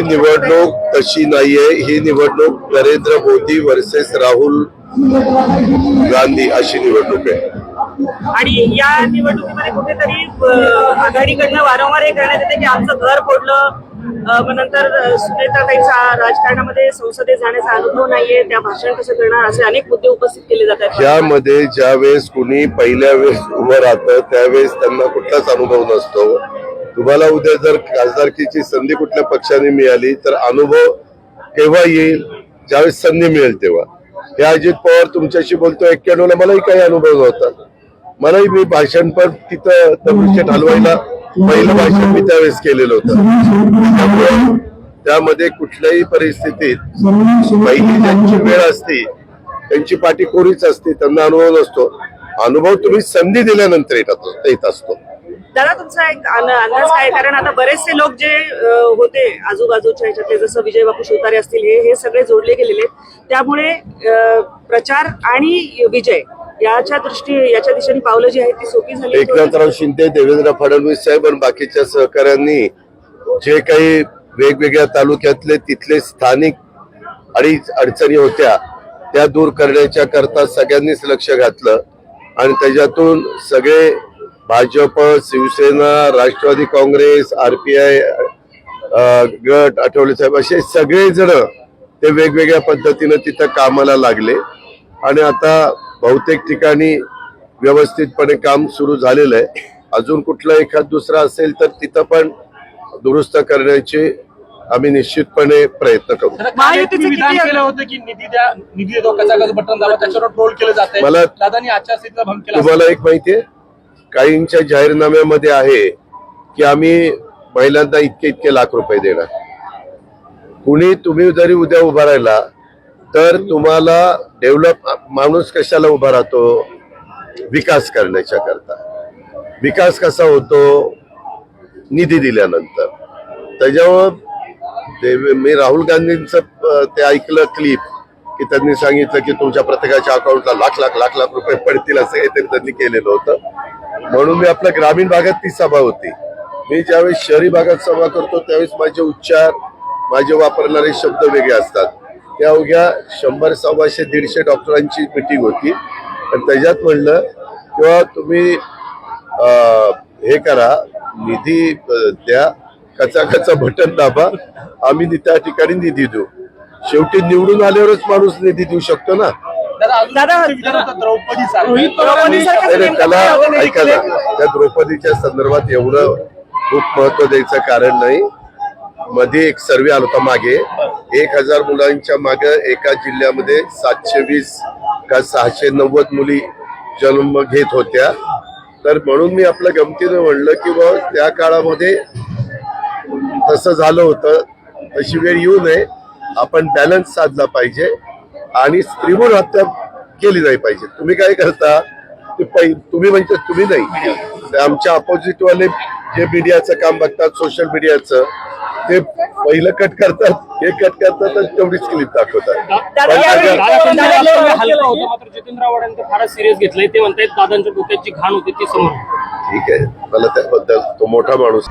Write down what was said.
ही निवडणूक तशी नाहीये. ही निवडणूक नरेंद्र मोदी वर्सेस राहुल गांधी अशी निवडणूक आहे. आणि या निवडणुकीमध्ये कुठेतरी आघाडीकडनं वारंवार हे करण्यात येते की आमचं घर फोडलं. मग नंतर सुनेत्राताईंचा राजकारणामध्ये संसदेत जाण्याचा अनुभव नाहीये. त्या भाषण कसं करणार असे अनेक मुद्दे उपस्थित केले जात आहेत यामध्ये ज्या वेळेस कुणी पहिल्या वेळेस उभं राहतं त्यावेळेस त्यांना कुठलाच अनुभव नसतो. तुम्हाला उद्या जर खासदारकीची संधी कुठल्या पक्षाने मिळाली तर अनुभव केव्हा येईल? ज्यावेळेस संधी मिळेल तेव्हा. हे अजित पवार तुमच्याशी बोलतो एक्क्याण्णवला मलाही काही अनुभव नव्हता. मलाही मी भाषण पण तिथं दगडूशेठ हलवायला पहिलं भाषण मी त्यावेळेस केलेलं होतं. त्यामुळे त्यामध्ये कुठल्याही परिस्थितीत पहिली ज्यांची वेळ असते त्यांची पाठी कोरीच असते त्यांना अनुभव नसतो. अनुभव तुम्ही संधी दिल्यानंतर येतात येत असतो. दादा तुमचा एक अंदाज काय? कारण आता बरेचसे लोक जे होते आजूबाजूच्या ह्याच्यातले जसं विजय बापू शिवतारे असतील हे हे सगळे जोडले गेलेले त्यामुळे प्रचार आणि विजय याच्या दृष्टी याच्या दिशेने पावलं जी आहेत ती सोपी झाली. एकनाथराव शिंदे देवेंद्र फडणवीस साहेब आणि बाकीच्या सहकाऱ्यांनी जे काही वेगवेगळ्या तालुक्यातले तिथले स्थानिक अडी अडचणी होत्या त्या दूर करण्याच्या करता सगळ्यांनीच लक्ष घातलं. आणि त्याच्यातून सगळे भाजप शिवसेना राष्ट्रवादी काँग्रेस आरपीआय गट आठवले साहेब असे सगळे जण ते वेगवेगळ्या पद्धतीनं तिथं कामाला लागले. आणि आता बहुतेक ठिकाणी व्यवस्थितपणे काम सुरू झालेलं आहे. अजून कुठला एखाद दुसरा असेल तर तिथं पण दुरुस्त करण्याचे आम्ही निश्चितपणे प्रयत्न करू. महायुतीचं तुम्ही विधान किती- केलं होतं की निधी द्या निधी देतो कसा कसं बटन दाबा त्याच्यावर ट्रोल केलं. जात आहे? काहींच्या जाहीरनाम्यामध्ये आहे की आम्ही महिलांना इतके इतके लाख रुपये देणार. कुणी तुम्ही जरी उद्या उभा राहिला तर तुम्हाला डेव्हलप माणूस कशाला उभा राहतो? विकास करण्याच्या करता विकास कसा होतो? निधी दिल्यानंतर. त्याच्यामुळं मी राहुल गांधींचं ते ऐकलं क्लिप की त्यांनी सांगितलं की तुमच्या प्रत्येकाच्या अकाउंटला लाख लाख लाख लाख रुपये पडतील असं काहीतरी त्यांनी केलेलं होतं. म्हणून मी आपल्या ग्रामीण भागात ती सभा होती. मी ज्यावेळेस शहरी भागात सभा करतो त्यावेळेस माझे उच्चार माझे वापरणारे शब्द वेगळे असतात. त्या अवघ्या शंभर सव्वाशे दीडशे डॉक्टरांची मिटिंग होती. आणि त्याच्यात म्हणलं किंवा तुम्ही हे करा निधी द्या कचा कचा बटन दाबा आम्ही त्या ठिकाणी निधी देऊ. शेवटी निवडून आल्यावरच माणूस निधी देऊ शकतो ना? दादा द्रौपदी त्याला ऐका ना त्या द्रौपदीच्या संदर्भात एवढं खूप महत्त्व द्यायचं कारण नाही. मध्ये एक सर्वे आला होता मागे. एक हजार मुलांच्या मागे एका जिल्ह्यामध्ये सातशे वीस का सहाशे नव्वद मुली जन्म घेत होत्या. तर म्हणून मी आपल्या गमतीनं म्हणलं की बा त्या काळामध्ये तसं झालं होतं. तशी वेळ येऊ नये. आपण बॅलन्स साधला पाहिजे. आणि स्त्रीभूण हत्या केली नाही पाहिजे. तुम्ही काय करता? ते तुम्ही म्हणजे तुम्ही नाही. ते आमच्या ऑपोजिट वाले जे मीडियाचं काम बघतात सोशल मीडियाचं ते पहिलं कट करतात हे कट करतात आणि तेवढीच क्लिप दाखवतात. सिरियस घेतलंय. ते म्हणतायत दादांच्या डोक्याची घाण होती ती समोर. ठीक आहे. मला त्याबद्दल तो मोठा माणूस